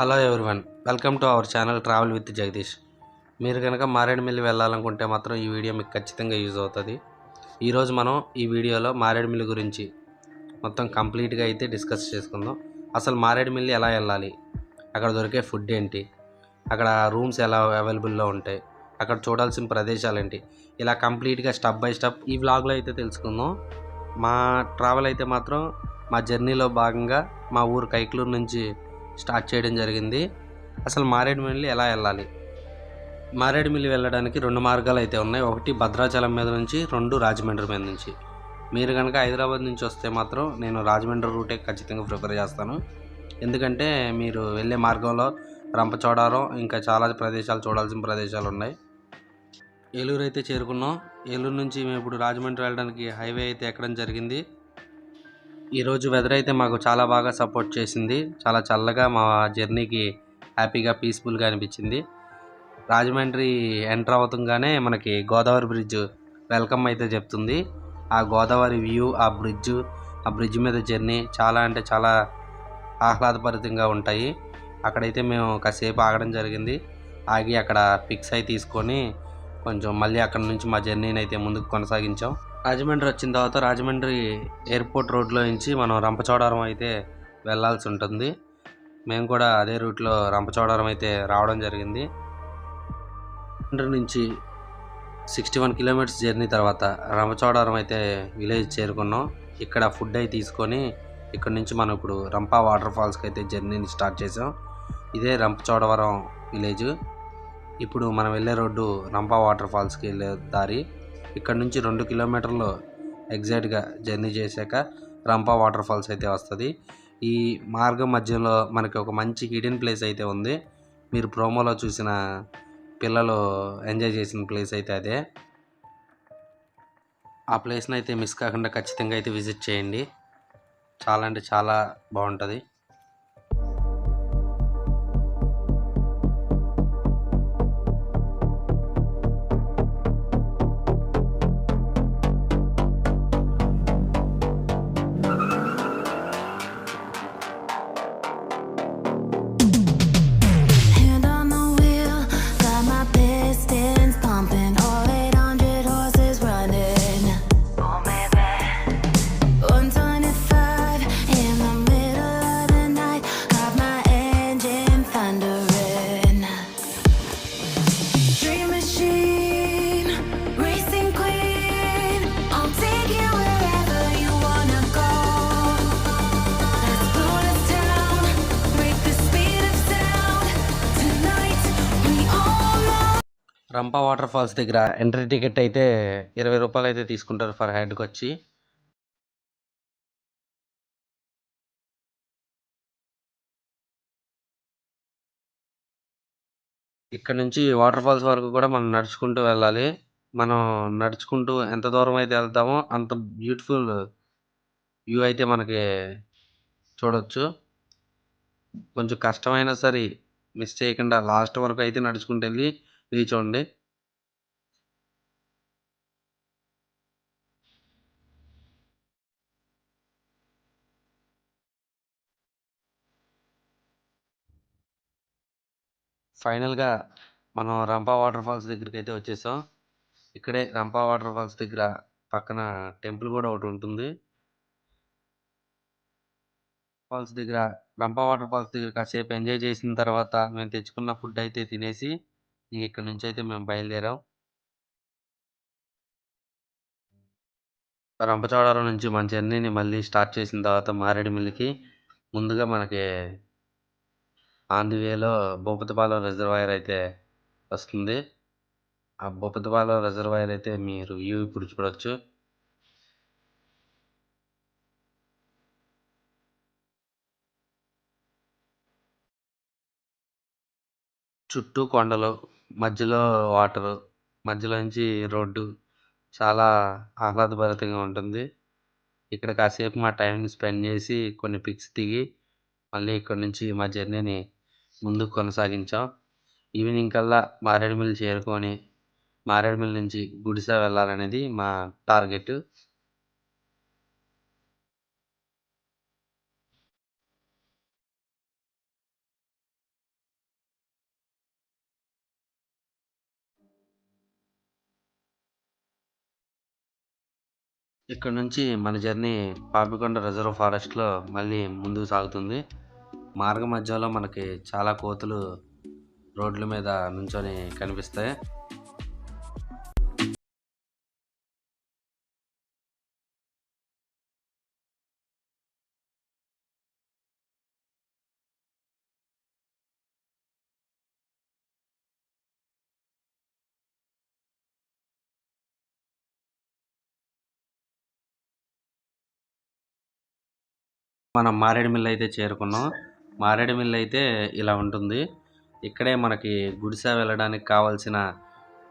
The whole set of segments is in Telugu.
Hello everyone welcome to our channel travel with Jagadish. మీరు కనుక మారేడుమిల్లి వెళ్ళాలనుకుంటే మాత్రం ఈ వీడియో మీకు ఖచ్చితంగా యూజ్ అవుతుంది. ఈరోజు మనం ఈ వీడియోలో మారేడుమిల్లి గురించి మొత్తం కంప్లీట్గా అయితే డిస్కస్ చేసుకుందాం. అసలు మారేడుమిల్లి ఎలా వెళ్ళాలి? అక్కడ దొరికే ఫుడ్ ఏంటి? అక్కడ రూమ్స్ ఎలా అవైలబుల్లో ఉంటాయి? అక్కడ చూడాల్సిన ప్రదేశాలు ఏంటి? ఇలా కంప్లీట్గా స్టెప్ బై స్టెప్ ఈ వ్లాగ్లో అయితే తెలుసుకుందాం. మా ట్రావెల్ అయితే మాత్రం మా జర్నీలో భాగంగా మా ఊరు కైక్లూరు నుంచి స్టార్ట్ చేయడం జరిగింది. అసలు మారేడుమిల్లి ఎలా వెళ్ళాలి? మారేడుమిల్లి వెళ్ళడానికి రెండు మార్గాలు అయితే ఉన్నాయి. ఒకటి భద్రాచలం మీద నుంచి రెండు రాజమండ్రి మీద నుంచి. మీరు కనుక హైదరాబాద్ నుంచి వస్తే మాత్రం నేను రాజమండ్రి రూటే ఖచ్చితంగా ప్రిఫర్ చేస్తాను. ఎందుకంటే మీరు వెళ్ళే మార్గంలో రంపచోడారం ఇంకా చాలా ప్రదేశాలు చూడాల్సిన ప్రదేశాలు ఉన్నాయి. ఏలూరు అయితే చేరుకున్నాం. ఏలూరు నుంచి మేము ఇప్పుడు రాజమండ్రి వెళ్ళడానికి హైవే అయితే ఎక్కడం జరిగింది. ఈరోజు వెదర్ అయితే మాకు చాలా బాగా సపోర్ట్ చేసింది. చాలా చల్లగా మా జర్నీకి హ్యాపీగా పీస్ఫుల్గా అనిపించింది. రాజమండ్రి ఎంటర్ అవుతుంగానే మనకి గోదావరి బ్రిడ్జ్ వెల్కమ్ అయితే చెప్తుంది. ఆ గోదావరి వ్యూ ఆ బ్రిడ్జ్ ఆ బ్రిడ్జ్ మీద జర్నీ చాలా అంటే చాలా ఆహ్లాదభరితంగా ఉంటాయి. అక్కడైతే మేము కాసేపు ఆగడం జరిగింది. ఆగి అక్కడ పిక్స్ అయి తీసుకొని కొంచెం మళ్ళీ అక్కడ నుంచి మా జర్నీని అయితే ముందుకు కొనసాగించాం. రాజమండ్రి వచ్చిన తర్వాత రాజమండ్రి ఎయిర్పోర్ట్ రోడ్లో నుంచి మనం రంపచోడవరం అయితే వెళ్ళాల్సి ఉంటుంది. మేము కూడా అదే రూట్లో రంపచోడవరం అయితే రావడం జరిగింది. రాజమండ్రి నుంచి సిక్స్టీ వన్ కిలోమీటర్స్ జర్నీ తర్వాత రంపచోడవరం అయితే విలేజ్ చేరుకున్నాం. ఇక్కడ ఫుడ్ అయి తీసుకొని ఇక్కడ నుంచి మనం ఇప్పుడు రంపా వాటర్ ఫాల్స్కి అయితే జర్నీని స్టార్ట్ చేసాం ఇదే రంపచోడవరం విలేజ్. ఇప్పుడు మనం వెళ్ళే రోడ్డు రంపా వాటర్ ఫాల్స్కి వెళ్ళే దారి. ఇక్కడ నుంచి రెండు కిలోమీటర్లు ఎగ్జాక్ట్గా జర్నీ చేశాక రంపా వాటర్ ఫాల్స్ అయితే వస్తుంది. ఈ మార్గం మధ్యలో మనకి ఒక మంచి హిడెన్ ప్లేస్ అయితే ఉంది. మీరు ప్రోమోలో చూసిన పిల్లలు ఎంజాయ్ చేసిన ప్లేస్ అయితే అదే. ఆ ప్లేస్ని అయితే మిస్ కాకుండా ఖచ్చితంగా అయితే విజిట్ చేయండి. చాలా అంటే చాలా బాగుంటుంది. రంపా వాటర్ ఫాల్స్ దగ్గర ఎంట్రీ టికెట్ అయితే ఇరవై రూపాయలు అయితే తీసుకుంటారు ఫర్ హెడ్కి వచ్చి. ఇక్కడ నుంచి వాటర్ ఫాల్స్ వరకు కూడా మనం నడుచుకుంటూ వెళ్ళాలి. మనం నడుచుకుంటూ ఎంత దూరం అయితే వెళ్తామో అంత బ్యూటిఫుల్ వ్యూ అయితే మనకి చూడొచ్చు. కొంచెం కష్టమైనా సరే మిస్ చేయకుండా లాస్ట్ వరకు అయితే నడుచుకుంటూ వెళ్ళి రీచ్ అవ్వండి ఫైనల్గా మనం రంపా వాటర్ ఫాల్స్ దగ్గరికి అయితే వచ్చేసాం. ఇక్కడే రంపా వాటర్ ఫాల్స్ దగ్గర పక్కన టెంపుల్ కూడా ఒకటి ఉంటుంది. ఫాల్స్ దగ్గర రంపా వాటర్ ఫాల్స్ దగ్గర కాసేపు ఎంజాయ్ చేసిన తర్వాత మేము తెచ్చుకున్న ఫుడ్ అయితే తినేసి ఇంక ఇక్కడ నుంచి అయితే మేము బయలుదేరాం. రంపచోడవరం నుంచి మన జర్నీని మళ్ళీ స్టార్ట్ చేసిన తర్వాత మారేడుమిల్లికి ముందుగా మనకి ఆన్ ది వేలో భూపతిపాలెం రిజర్వాయర్ అయితే వస్తుంది. ఆ భూపతిపాలెం రిజర్వాయర్ అయితే మీరు వ్యూ ఇప్పుడు చూడవచ్చు చుట్టూ కొండలు మధ్యలో వాటరు మధ్యలో నుంచి రోడ్డు చాలా ఆహ్లాదభరితంగా ఉంటుంది. ఇక్కడ కాసేపు మా టైంని స్పెండ్ చేసి కొన్ని పిక్స్ దిగి మళ్ళీ ఇక్కడ నుంచి మా జర్నీని ముందుకు కొనసాగించాం. ఈవినింగ్ కల్లా మారేడుమిల్లి చేరుకొని మారేడుమిల్లి నుంచి గుడిస వెళ్ళాలనేది మా టార్గెట్. ఇక్కడ నుంచి మన జర్నీ పాపికొండ రిజర్వ్ ఫారెస్ట్లో మళ్ళీ ముందుకు సాగుతుంది. మార్గ మధ్యలో మనకి చాలా కోతులు రోడ్ల మీద నుంచొని కనిపిస్తాయి. మనం మారేడుమిల్లి అయితే చేరుకున్నాం. మారేడుమిల్లి అయితే ఇలా ఉంటుంది. ఇక్కడే మనకి గుడిసె వెళ్ళడానికి కావాల్సిన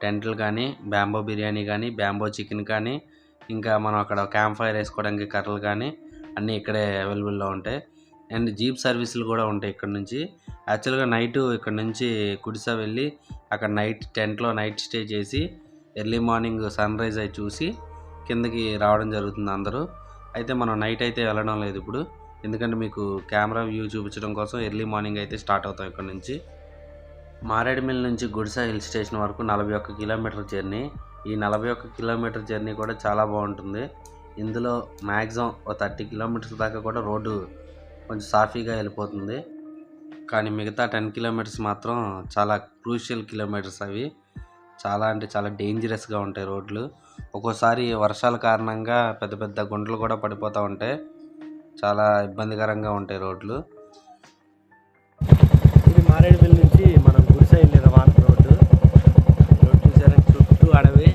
టెంట్లు కానీ బ్యాంబో బిర్యానీ కానీ బ్యాంబో చికెన్ కానీ ఇంకా మనం అక్కడ క్యాంప్ ఫైర్ వేసుకోవడానికి కర్రలు కానీ అన్నీ ఇక్కడే అవైలబుల్లో ఉంటాయి. అండ్ జీప్ సర్వీసులు కూడా ఉంటాయి ఇక్కడ నుంచి. యాక్చువల్గా నైట్ ఇక్కడ నుంచి గుడిసె వెళ్ళి అక్కడ నైట్ టెంట్లో నైట్ స్టే చేసి ఎర్లీ మార్నింగ్ సన్ రైజ్ అయి చూసి కిందకి రావడం జరుగుతుంది అందరూ. అయితే మనం నైట్ అయితే వెళ్ళడం లేదు ఇప్పుడు. ఎందుకంటే మీకు కెమెరా వ్యూ చూపించడం కోసం ఎర్లీ మార్నింగ్ అయితే స్టార్ట్ అవుతాం ఇక్కడ నుంచి. మారేడుమిల్లి నుంచి గుడిసా హిల్ స్టేషన్ వరకు నలభై ఒక్క కిలోమీటర్ జర్నీ. ఈ నలభై ఒక్క కిలోమీటర్ జర్నీ కూడా చాలా బాగుంటుంది. ఇందులో మ్యాక్సిమం ఒక థర్టీ కిలోమీటర్స్ దాకా కూడా రోడ్డు కొంచెం సాఫీగా వెళ్ళిపోతుంది. కానీ మిగతా టెన్ కిలోమీటర్స్ మాత్రం చాలా క్రూషియల్ కిలోమీటర్స్ అవి. చాలా అంటే చాలా డేంజరస్గా ఉంటాయి రోడ్లు. ఒక్కోసారి వర్షాల కారణంగా పెద్ద పెద్ద గుంటలు కూడా పడిపోతూ ఉంటాయి. చాలా ఇబ్బందికరంగా ఉంటాయి రోడ్లు. ఇది మారేడుమిల్లి నుంచి మనం గుడిసె వెళ్ళే రవాణా రోడ్డు. రోడ్డు చూసారా? చుట్టూ అడవి.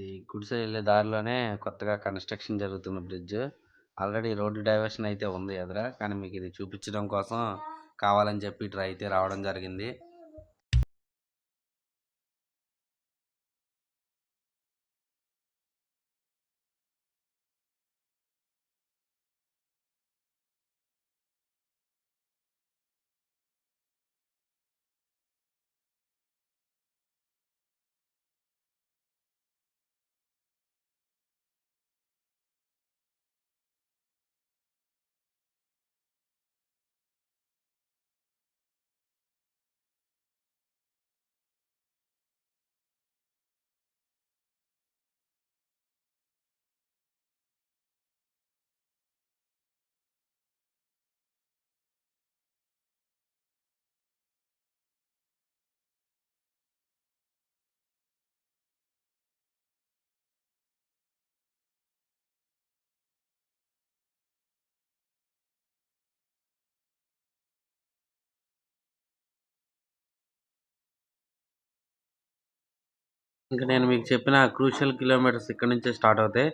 ఈ గుడిసె వెళ్ళే దారిలోనే కొత్తగా కన్స్ట్రక్షన్ జరుగుతున్న బ్రిడ్జ్. ఆల్రెడీ రోడ్డు డైవర్షన్ అయితే ఉంది ఎదురా కానీ మీకు ఇది చూపించడం కోసం కావాలని చెప్పి ఇటు అయితే రావడం జరిగింది. ఇంకా నేను మీకు చెప్పిన క్రూషియల్ కిలోమీటర్స్ ఇక్కడ నుంచే స్టార్ట్ అవుతాయి.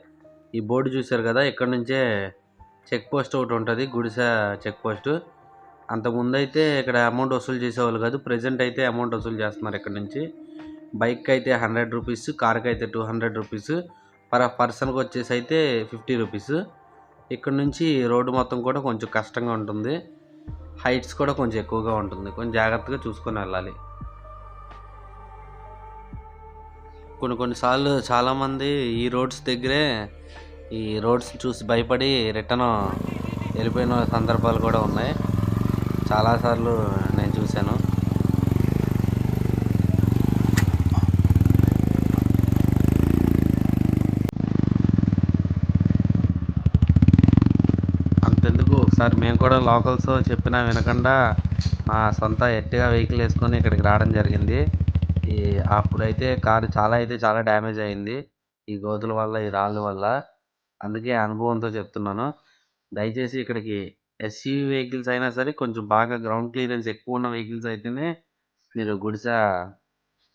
ఈ బోర్డు చూశారు కదా ఇక్కడ నుంచే చెక్ పోస్ట్ ఒకటి ఉంటుంది గుడిస చెక్ పోస్ట్. అంతకుముందు అయితే ఇక్కడ అమౌంట్ వసూలు చేసేవాళ్ళు కాదు ప్రజెంట్ అయితే అమౌంట్ వసూలు చేస్తున్నారు ఇక్కడ నుంచి. బైక్ అయితే హండ్రెడ్ రూపీస్ కార్కి అయితే టూ హండ్రెడ్ రూపీస్ పర్ పర్సన్కి వచ్చేసి అయితే ఫిఫ్టీ రూపీస్. ఇక్కడ నుంచి రోడ్డు మొత్తం కూడా కొంచెం కష్టంగా ఉంటుంది. హైట్స్ కూడా కొంచెం ఎక్కువగా ఉంటుంది. కొంచెం జాగ్రత్తగా చూసుకొని వెళ్ళాలి. కొన్ని కొన్నిసార్లు చాలామంది ఈ రోడ్స్ దగ్గరే ఈ రోడ్స్ చూసి భయపడి రిటర్న్ వెళ్ళిపోయిన సందర్భాలు కూడా ఉన్నాయి. చాలాసార్లు నేను చూశాను. అంతెందుకు ఒకసారి మేము కూడా లోకల్స్ చెప్పినా వినకుండా మా సొంత ఎట్టిగా వెహికల్ వేసుకొని ఇక్కడికి రావడం జరిగింది. ఈ అప్పుడైతే కారు చాలా అయితే చాలా డ్యామేజ్ అయింది. ఈ గోతుల వల్ల ఈ రాళ్ళ వల్ల. అందుకే అనుభవంతో చెప్తున్నాను. దయచేసి ఇక్కడికి ఎస్యూవి వెహికల్స్ అయినా సరే కొంచెం బాగా గ్రౌండ్ క్లియరెన్స్ ఎక్కువ ఉన్న వెహికల్స్ అయితేనే మీరు గుడిసె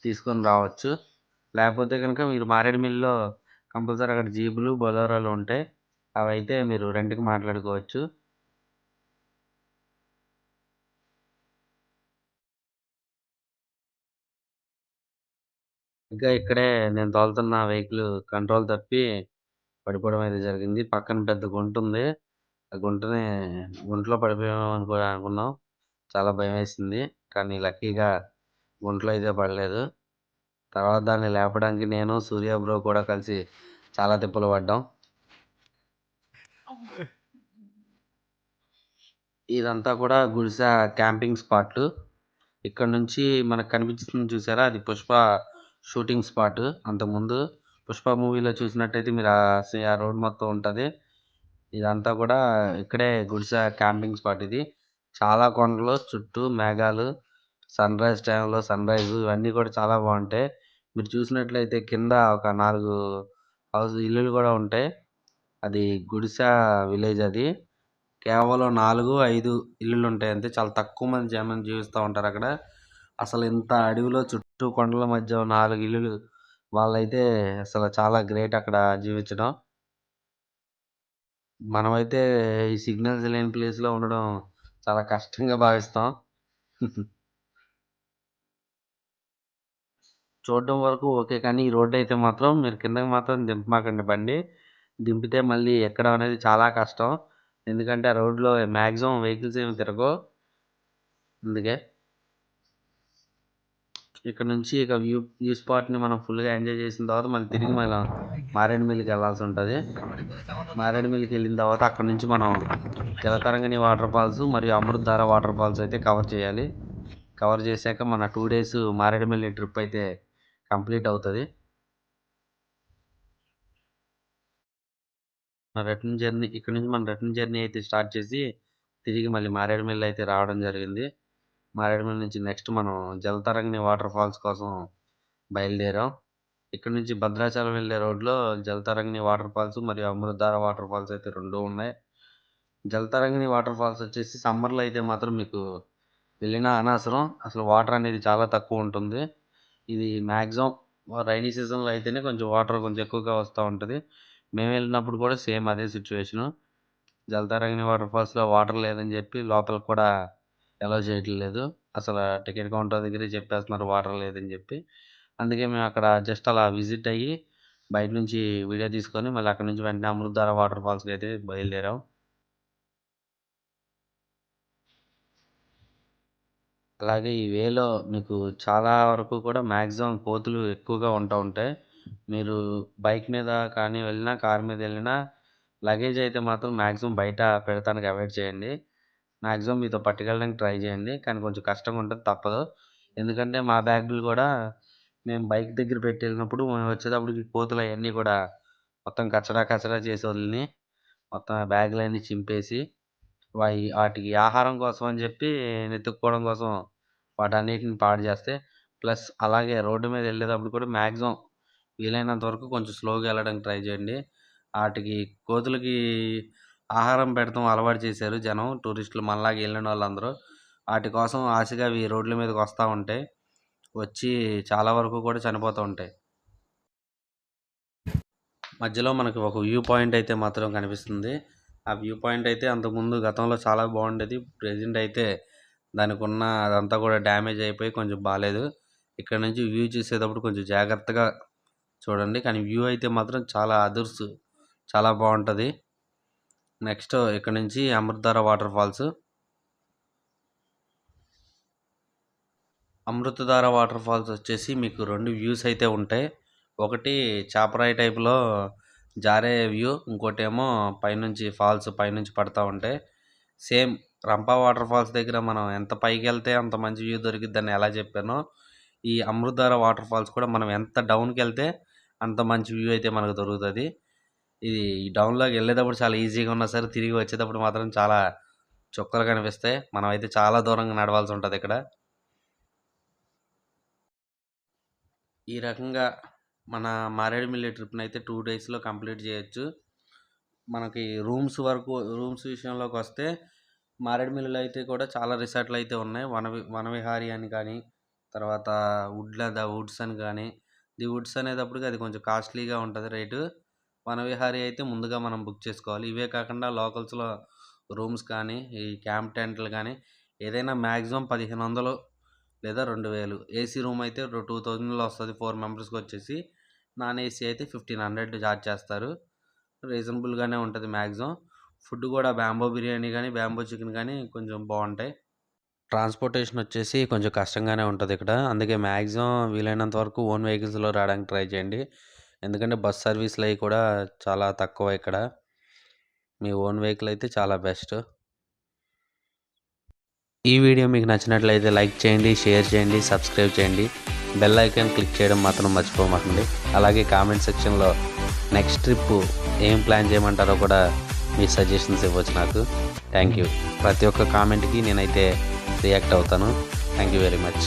తీసుకొని రావచ్చు. లేకపోతే కనుక మీరు మారేడుమిల్లిలో కంపల్సరీ అక్కడ జీపులు బొలెరోలు ఉంటాయి అవి అయితే మీరు రెంట్కి మాట్లాడుకోవచ్చు. ఇంకా ఇక్కడే నేను తోలుతున్న వెహికల్ కంట్రోల్ తప్పి పడిపోవడం అయితే జరిగింది. పక్కన పెద్ద గుంట ఉంది. ఆ గుంటని గుంటలో పడిపోయామని కూడా అనుకున్నాం. చాలా భయం వేసింది. కానీ లక్కీగా గుంటలో అయితే పడలేదు. తర్వాత దాన్ని లేపడానికి నేను సూర్య బ్రో కూడా కలిసి చాలా తిప్పలు పడ్డాం. ఇదంతా కూడా గుడిసె క్యాంపింగ్ స్పాట్ ఇక్కడ నుంచి మనకు కనిపిస్తుంది చూసారా? అది పుష్ప షూటింగ్ స్పాట్. అంతకుముందు పుష్ప మూవీలో చూసినట్టయితే మీరు ఆ రోడ్ మొత్తం ఉంటుంది. ఇదంతా కూడా ఇక్కడే గుడిసె క్యాంపింగ్ స్పాట్ ఇది. చాలా కొండలు చుట్టూ మేఘాలు సన్ రైజ్ టైంలో సన్ రైజ్ ఇవన్నీ కూడా చాలా బాగుంటాయి. మీరు చూసినట్లయితే కింద ఒక నాలుగు హౌస్ ఇల్లులు కూడా ఉంటాయి. అది గుడిసె విలేజ్ అది. కేవలం నాలుగు ఐదు ఇల్లులు ఉంటాయి అంతే చాలా తక్కువ మంది జనం జీవిస్తూ ఉంటారు అక్కడ. అసలు ఇంత అడవిలో చుట్టూ కొండల మధ్య నాలుగు ఇల్లులు వాళ్ళైతే అసలు చాలా గ్రేట్ అక్కడ జీవించడం. మనమైతే ఈ సిగ్నల్స్ లేని ప్లేస్లో ఉండడం చాలా కష్టంగా భావిస్తాం. చూడడం వరకు ఓకే కానీ ఈ రోడ్డు అయితే మాత్రం మీరు కిందకి మాత్రం దింపమాకండి బండి. దింపితే మళ్ళీ ఎక్కడం అనేది చాలా కష్టం. ఎందుకంటే ఆ రోడ్లో మ్యాక్సిమం వెహికల్స్ ఏమి తిరగవు. అందుకే ఇక్కడ నుంచి ఇక వ్యూ వ్యూ స్పాట్ని మనం ఫుల్గా ఎంజాయ్ చేసిన తర్వాత మళ్ళీ తిరిగి మనం మారేడుమిల్లికి వెళ్ళాల్సి ఉంటుంది. మారేడుమిల్లికి వెళ్ళిన తర్వాత అక్కడ నుంచి మనం జలతరంగిణి వాటర్ ఫాల్స్ మరియు అమృతధార వాటర్ ఫాల్స్ అయితే కవర్ చేయాలి. కవర్ చేశాక మన టూ డేస్ మారేడుమిల్లి ట్రిప్ అయితే కంప్లీట్ అవుతుంది. మన రిటర్న్ జర్నీ ఇక్కడ నుంచి మన రిటర్న్ జర్నీ అయితే స్టార్ట్ చేసి తిరిగి మళ్ళీ మారేడుమిల్లి అయితే రావడం జరిగింది. మారేడుమిల్లి నుంచి నెక్స్ట్ మనం జలతరంగిణి వాటర్ ఫాల్స్ కోసం బయలుదేరాం. ఇక్కడ నుంచి భద్రాచలం వెళ్ళే రోడ్లో జలతరంగిణి వాటర్ ఫాల్స్ మరియు అమృతధార వాటర్ ఫాల్స్ అయితే రెండు ఉన్నాయి. జలతరంగిణి వాటర్ ఫాల్స్ వచ్చేసి సమ్మర్లో అయితే మాత్రం మీకు వెళ్ళినా అనవసరం. అసలు వాటర్ అనేది చాలా తక్కువ ఉంటుంది. ఇది మ్యాక్సిమం రైనీ సీజన్లో అయితేనే కొంచెం వాటర్ కొంచెం ఎక్కువగా వస్తూ ఉంటుంది. మేము వెళ్ళినప్పుడు కూడా సేమ్ అదే సిచ్యువేషను జలతరంగిణి వాటర్ ఫాల్స్లో వాటర్ లేదని చెప్పి లోపలికి కూడా అలౌ చేయట్లేదు. అసలు టికెట్ కౌంటర్ దగ్గరే చెప్పేస్తున్నారు వాటర్ లేదని చెప్పి. అందుకే మేము అక్కడ జస్ట్ అలా విజిట్ అయ్యి బయట నుంచి వీడియో తీసుకొని మళ్ళీ అక్కడ నుంచి వెంటనే అమృతధార వాటర్ ఫాల్స్కి అయితే బయలుదేరాం. అలాగే ఈ వేలో మీకు చాలా వరకు కూడా మ్యాక్సిమం కోతులు ఎక్కువగా ఉంటూ ఉంటాయి మీరు బైక్ మీద కానీ వెళ్ళినా కార్ మీద వెళ్ళినా లగేజ్ అయితే మాత్రం మ్యాక్సిమం బయట పెడతానికి అవాయిడ్ చేయండి. మ్యాక్సిమం మీతో పట్టుకెళ్ళడానికి ట్రై చేయండి. కానీ కొంచెం కష్టంగా ఉంటుంది తప్పదు. ఎందుకంటే మా బ్యాగులు కూడా మేము బైక్ దగ్గర పెట్టి వెళ్ళినప్పుడు మేము వచ్చేటప్పటికి కోతులు అవన్నీ కూడా మొత్తం కచడా కచడా చేసి వదిలినాయి మొత్తం ఆ బ్యాగులన్నీ చింపేసి వాయి వాటికి ఆహారం కోసం అని చెప్పి వెతుక్కోవడం కోసం వాటన్నిటిని పాడు చేస్తే ప్లస్ అలాగే రోడ్డు మీద వెళ్ళేటప్పుడు కూడా మ్యాక్సిమం వీలైనంత వరకు కొంచెం స్లోగా వెళ్ళడానికి ట్రై చేయండి. వాటికి కోతులకి ఆహారం పెడతాం అలవాటు చేశారు జనం టూరిస్టులు మనలాగా వెళ్ళిన వాళ్ళందరూ. వాటి కోసం ఆశగా అవి రోడ్ల మీదకి వస్తూ ఉంటాయి వచ్చి చాలా వరకు కూడా చనిపోతూ ఉంటాయి. మధ్యలో మనకు ఒక వ్యూ పాయింట్ అయితే మాత్రం కనిపిస్తుంది. ఆ వ్యూ పాయింట్ అయితే అంతకుముందు గతంలో చాలా బాగుండేది. ప్రెజెంట్ అయితే దానికి ఉన్న అదంతా కూడా డ్యామేజ్ అయిపోయి కొంచెం బాగాలేదు ఇక్కడ నుంచి వ్యూ చూసేటప్పుడు కొంచెం జాగ్రత్తగా చూడండి. కానీ వ్యూ అయితే మాత్రం చాలా అదుర్స్ చాలా బాగుంటుంది. నెక్స్ట్ ఇక్కడ నుంచి Amruthadhara water falls. Amruthadhara water falls వచ్చేసి మీకు రెండు వ్యూస్ అయితే ఉంటాయి. ఒకటి చాపరాయి టైప్లో జారే వ్యూ ఇంకోటి ఏమో పైనుంచి ఫాల్స్ పైనుంచి పడతా ఉంటాయి. సేమ్ రంపా వాటర్ ఫాల్స్ దగ్గర మనం ఎంత పైకి వెళ్తే అంత మంచి వ్యూ దొరికిద్దని ఎలా చెప్పానో ఈ అమృతధార వాటర్ ఫాల్స్ కూడా మనం ఎంత డౌన్కి వెళ్తే అంత మంచి వ్యూ అయితే మనకు దొరుకుతుంది. ఇది డౌన్లోకి వెళ్ళేటప్పుడు చాలా ఈజీగా ఉన్నా సరే తిరిగి వచ్చేటప్పుడు మాత్రం చాలా చుక్కలు కనిపిస్తాయి. మనం అయితే చాలా దూరంగా నడవాల్సి ఉంటుంది ఇక్కడ. ఈ రకంగా మన మారేడుమిల్లి ట్రిప్ని అయితే టూ డేస్లో కంప్లీట్ చేయొచ్చు. మనకి రూమ్స్ వరకు రూమ్స్ విషయంలోకి వస్తే మారేడుమిల్లిలో అయితే కూడా చాలా రిసార్ట్లు అయితే ఉన్నాయి. వన వనవిహారి అని కానీ తర్వాత వుడ్ల ద వుడ్స్ అని కానీ ది వుడ్స్ అనేటప్పటికి అది కొంచెం కాస్ట్లీగా ఉంటుంది రేటు. వనవిహారి అయితే ముందుగా మనం బుక్ చేసుకోవాలి. ఇవే కాకుండా లోకల్స్లో రూమ్స్ కానీ ఈ క్యాంప్ టెంట్లు కానీ ఏదైనా మ్యాక్సిమం పదిహేను వందలు లేదా రెండు వేలు ఏసీ రూమ్ అయితే టూ థౌజండ్లో వస్తుంది. ఫోర్ మెంబర్స్కి వచ్చేసి నాన్ ఏసీ అయితే ఫిఫ్టీన్ హండ్రెడ్ ఛార్జ్ చేస్తారు. రీజనబుల్గానే ఉంటుంది మ్యాక్సిమం ఫుడ్ కూడా బ్యాంబో బిర్యానీ కానీ బ్యాంబో చికెన్ కానీ కొంచెం బాగుంటాయి. ట్రాన్స్పోర్టేషన్ వచ్చేసి కొంచెం కష్టంగానే ఉంటుంది ఇక్కడ. అందుకే మ్యాక్సిమం వీలైనంత వరకు ఓన్ వెహికల్స్లో రావడానికి ట్రై చేయండి. ఎందుకంటే బస్ సర్వీసులు అవి కూడా చాలా తక్కువ ఇక్కడ. మీ ఓన్ వెహికల్ అయితే చాలా బెస్ట్. ఈ వీడియో మీకు నచ్చినట్లయితే లైక్ చేయండి షేర్ చేయండి సబ్స్క్రైబ్ చేయండి. బెల్ ఐకాన్ క్లిక్ చేయడం మాత్రం మర్చిపోమాకండి. అలాగే కామెంట్ సెక్షన్లో నెక్స్ట్ ట్రిప్ ఏం ప్లాన్ చేయమంటారో కూడా మీ సజెషన్స్ ఇవ్వచ్చు నాకు. Thank you. ప్రతి ఒక్క కామెంట్కి నేనైతే రియాక్ట్ అవుతాను. Thank you very much.